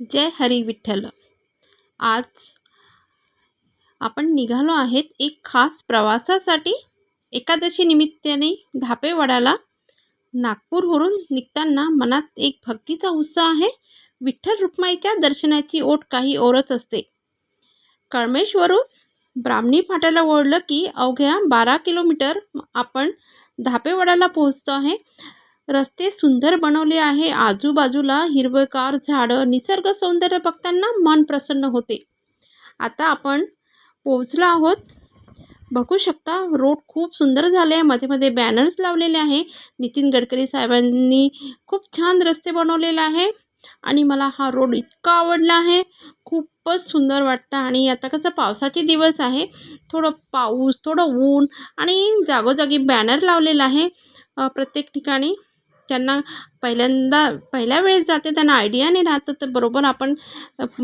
जय हरी विठ्ठल. आज आपण निघालो आहेत एक खास प्रवासासाठी. एकादशी निमित्ताने धापेवाड्याला नागपूरवरून निघताना मनात एक भक्तीचा उत्साह आहे. विठ्ठल रुक्माईच्या दर्शनाची ओट काही ओरच असते. कळमेश्वरून ब्राह्मणी फाट्याला ओढलं की अवघ्या बारा किलोमीटर आपण धापेवाड्याला पोहोचतो आहे. रस्ते सुंदर बनवले आहे. आजूबाजूला हिरवगार झाडं निसर्ग सौंदर्य बघताना मन प्रसन्न होते. आता आपण पोहोचलो आहोत. बघू शकता रोड खूप सुंदर झाले आहे. मध्ये मध्ये बॅनर्स लावलेले आहे. नितीन गडकरी साहेबांनी खूप छान रस्ते बनवलेले आहे. आणि मला हा रोड इतका आवडला आहे. खूपच सुंदर वाटतं. आणि आता कसं पावसाचे दिवस आहे. थोडं पाऊस थोडं ऊन आणि जागोजागी बॅनर लावलेला आहे. प्रत्येक ठिकाणी त्यांना पहिल्यांदा पहिल्या वेळेस जाते त्यांना आयडिया नाही राहतं तर बरोबर आपण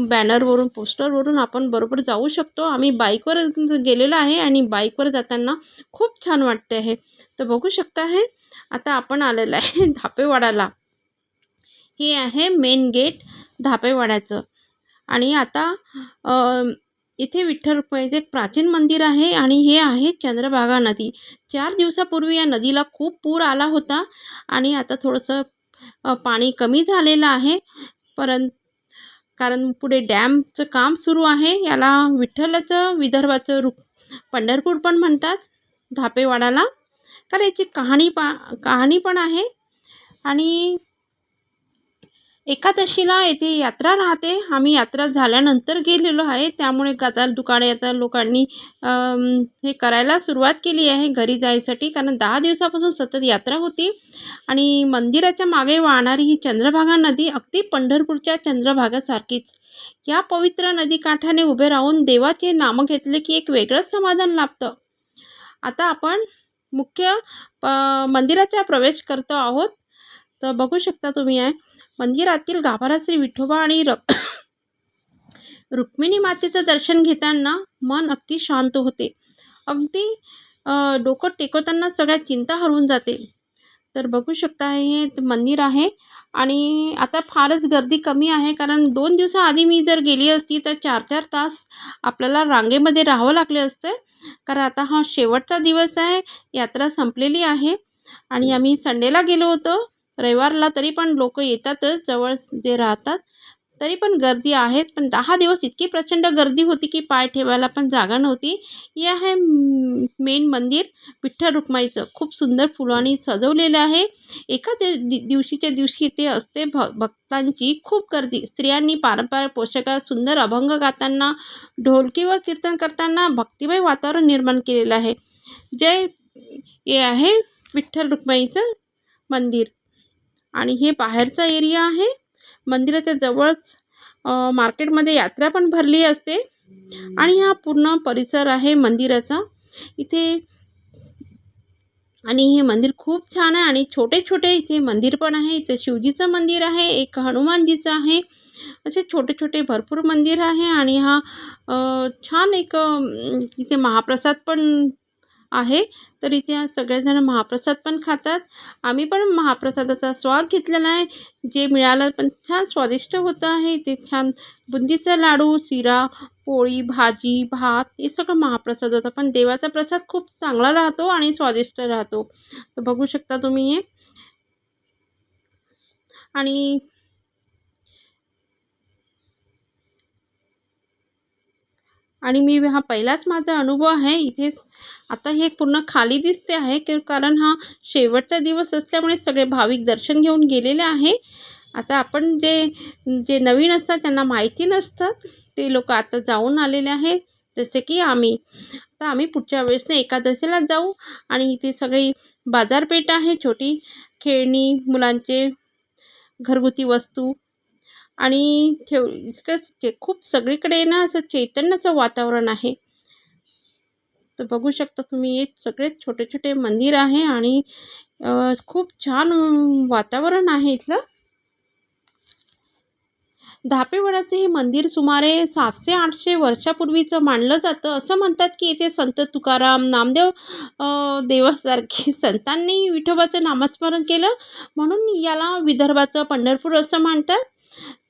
बॅनरवरून पोस्टरवरून आपण बरोबर जाऊ शकतो. आम्ही बाईकवर गेलेलो आहे आणि बाईकवर जाताना खूप छान वाटते आहे. तर बघू शकता आहे आता आपण आलेलं आहे धापेवाडाला. हे आहे मेन गेट धापेवाड्याचं. आणि आता इथे विठ्ठल रुक्माईचं एक प्राचीन मंदिर आहे आणि हे आहे चंद्रभागा नदी. चार दिवसापूर्वी या नदीला खूप पूर आला होता आणि आता थोडंसं पाणी कमी झालेलं आहे. परं कारण पुढे डॅमचं काम सुरू आहे. याला विठ्ठलाचं विदर्भाचं रुक पंढरपूर पण म्हणतात धापेवाडाला. कारण याची कहाणी पा कहाणी पण आहे. आणि एकादशीला येथे यात्रा राहते. आम्ही यात्रा झाल्यानंतर गेलेलो आहे. त्यामुळे गजाल दुकाने आता लोकांनी हे करायला सुरुवात केली आहे. घरी जायसाठी कारण दहा दिवसापासून सतत यात्रा होती. आणि मंदिराच्या मागे वाहणारी ही चंद्रभागा नदी अगदी पंढरपूरच्या चंद्रभागासारखीच. या पवित्र नदीकाठाने उभे राहून देवाचे नाम घेतले की एक वेगळंच समाधान लाभतं. आता आपण मुख्य प मंदिराचा प्रवेश करतो आहोत. तर बघू शकता तुम्ही आहे. मंदिरातील गाभारा श्री विठोबा आणि र रुक्मिणी मातेचं दर्शन घेताना मन अगदी शांत होते. अगदी डोकं टेकवताना सगळ्या चिंता हरवून जाते. तर बघू शकता हे मंदिर आहे आणि आता फारच गर्दी कमी आहे कारण दोन दिवसाआधी मी जर गेली असती तर चार चार तास आपल्याला रांगेमध्ये राहावं लागले असते. कारण आता हा शेवटचा दिवस आहे यात्रा संपलेली आहे आणि आम्ही संडेला गेलो होतो. रविवारला तरी पण लोक येतातच जवळ जे राहतात. तरी पण गर्दी आहेच पण दहा दिवस इतकी प्रचंड गर्दी होती की पाय ठेवायला पण जागा नव्हती. हे आहे मेन मंदिर विठ्ठल रुक्माईचं खूप सुंदर फुलांनी सजवलेलं आहे. एका दि दिवशीच्या दिवशी ते असते भ भक्तांची खूप गर्दी. स्त्रियांनी पारंपरिक पोषाखात सुंदर अभंग गाताना ढोलकीवर कीर्तन करताना भक्तिमय वातावरण निर्माण केलेलं आहे. जे हे आहे विठ्ठल रुक्माईचं मंदिर. आणि हे बाहेरचा एरिया आहे. मंदिराच्या जवळच मार्केटमध्ये यात्रा पण भरली असते. आणि हा पूर्ण परिसर आहे मंदिराचा. इथे आणि हे मंदिर खूप छान आहे आणि छोटे छोटे इथे मंदिर पण आहे. इथे शिवजीचं मंदिर आहे एक हनुमानजीचं आहे. असे छोटे छोटे भरपूर मंदिर आहे आणि हा छान एक इथे महाप्रसाद पण आहे. तर इथे सगळेजण महाप्रसाद पण खातात. आम्ही पण महाप्रसादाचा स्वाद घेतलेला आहे. जे मिळालं पण छान स्वादिष्ट होतं आहे. ते छान बुंदीचा लाडू शिरा पोळी भाजी भात हे सगळं महाप्रसाद होतं. पण देवाचा प्रसाद खूप चांगला राहतो आणि स्वादिष्ट राहतो. तर बघू शकता तुम्ही हे. आणि आणि मी हा पहिलाच माझा अनुभव आहे इथे. आता हे पूर्ण खाली दिसते आहे की कारण हा शेवटचा दिवस असल्यामुळे सगळे भाविक दर्शन घेऊन गेलेले आहे. आता आपण जे जे नवीन असतात त्यांना माहिती नसतात ते लोक आता जाऊन आलेले आहे जसे की आम्ही. आता आम्ही पुढच्या वेळेसने एकादशीला जाऊ आणि इथे सगळी बाजारपेठ आहे छोटी खेळणी मुलांचे घरगुती वस्तू आणि ठेव इकडंच खूप सगळीकडे ना असं चैतन्याचं वातावरण आहे. तर बघू शकता तुम्ही हे सगळेच छोटे छोटे मंदिर आहे आणि खूप छान वातावरण आहे इथलं. धापेवाड्याचं हे मंदिर सुमारे सातशे आठशे वर्षापूर्वीचं मानलं जातं. असं म्हणतात की इथे संत तुकाराम नामदेव देवासारखे संतांनी विठोबाचं नामस्मरण केलं. म्हणून याला विदर्भाचं पंढरपूर असं म्हणतात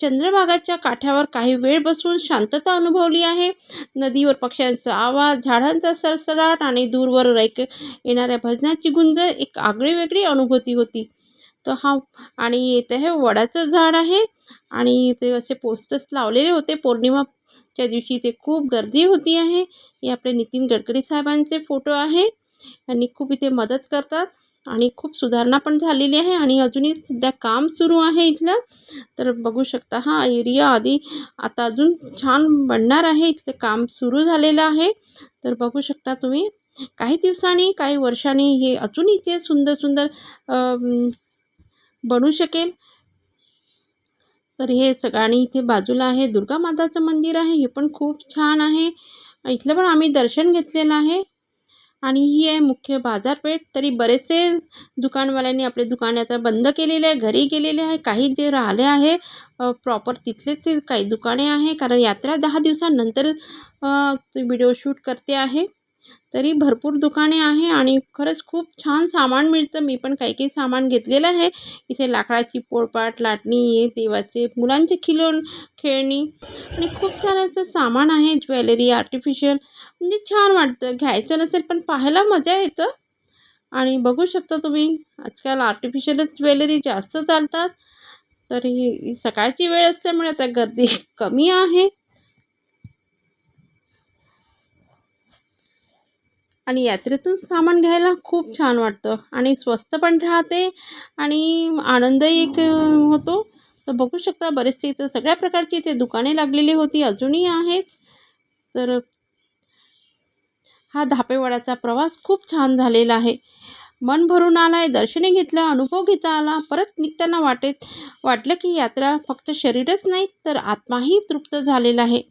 चंद्रभागाच्या काठावर काही वेळ बसून शांतता अनुभवली आहे. नदीवर पक्ष्यांचा आवाज झाडांचा सरसराट आणि दूरवर ऐक येणाऱ्या भजनाची गुंज एक आगळी वेगळी अनुभूती होती. तर हा आणि इथे हे वडाचं झाड आहे आणि ते असे पोस्टर्स लावलेले होते. पौर्णिमाच्या दिवशी ते खूप गर्दी होती आहे. हे आपले नितीन गडकरी साहेबांचे फोटो आहे आणि खूप इथे मदत करतात. आणि खूप सुधारणा पण झालेली आहे आणि अजूनही सध्या काम सुरू आहे इथलं. तर बघू शकता हा एरिया आधी आता अजून छान बनणार आहे. इथलं काम सुरू झालेलं आहे. तर बघू शकता तुम्ही काही दिवसांनी काही वर्षांनी हे अजून इथे सुंदर सुंदर बनू शकेल. तर हे सगळ्यांनी इथे बाजूला आहे. दुर्गा माताचं मंदिर आहे. हे पण खूप छान आहे. इथलं पण आम्ही दर्शन घेतलेलं आहे. आणि ही आहे मुख्य बाजारपेठ. तरी बरेचसे दुकानवाल्यांनी आपले दुकान आता बंद केलेले आहे घरी गेलेले आहे. काही जे राहिले आहे प्रॉपर तिथलेच काही दुकाने आहे. कारण यात्रा दहा दिवसानंतर व्हिडिओ शूट करते आहे. तरी भरपूर दुकाने आहे आणि खरंच खूप छान सामान मिळतं. मी पण काही काही सामान घेतलेलं आहे. इथे लाकडाची पोळपाट लाटणी देवाचे मुलांचे खिलोन खेळणी आणि खूप सारं असं सामान आहे. ज्वेलरी आर्टिफिशियल म्हणजे छान वाटतं. घ्यायचं नसेल पण पाहायला मजा येतं. आणि बघू शकता तुम्ही आजकाल आर्टिफिशियलच ज्वेलरी जास्त चालतात. तरी सकाळची वेळ असल्यामुळे आता गर्दी कमी आहे. आणि यात्रेतून सामान घ्यायला खूप छान वाटतं. आणि स्वस्त पण राहते आणि आनंदही एक होतो. तर बघू शकता बरेचसे इथं सगळ्या प्रकारची इथे दुकाने लागलेली होती अजूनही आहेत. तर हा धापेवाड्याचा प्रवास खूप छान झालेला आहे. मन भरून आला आहे दर्शने घेतलं अनुभव घेता आला परत निघताना वाटेत वाटलं की यात्रा फक्त शरीरच नाही तर आत्माही तृप्त झालेला आहे.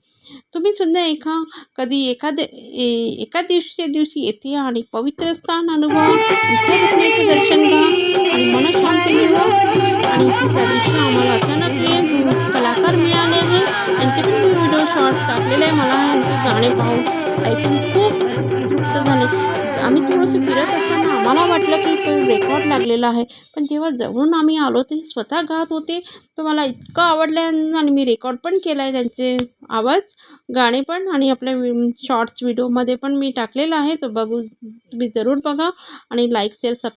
तुम्ही सुद्धा एका कधी एखाद्या ए- एका दिवशीच्या दिवशी येथे आणि पवित्र स्थान अनुभवा विठ्ठल रुक्मिणीचं दर्शन घ्या आणि मन शांती मिळवा आणि तिसऱ्या दिवशी आम्हाला अचानक हे कलाकार मिळाले आहे. त्यांचे पण मी व्हिडिओ शॉर्ट्स टाकलेले आहे. मला यांचे गाणे पाहून ऐकून खूप तृप्त झाले. आम्ही थोडंसं फिरत असताना मला वाटलं की तो रेकॉर्ड लागलेला आहे. पण जेव्हा जवळून आम्ही आलो ते स्वतः गात होते. तर मला इतकं आवडलं आणि मी रेकॉर्ड पण केला आहे त्यांचे आवाज गाणे पण आणि आपल्या शॉर्ट्स व्हिडिओमध्ये पण मी टाकलेलं आहे. तो बघू तुम्ही जरूर बघा आणि लाईक शेअर सब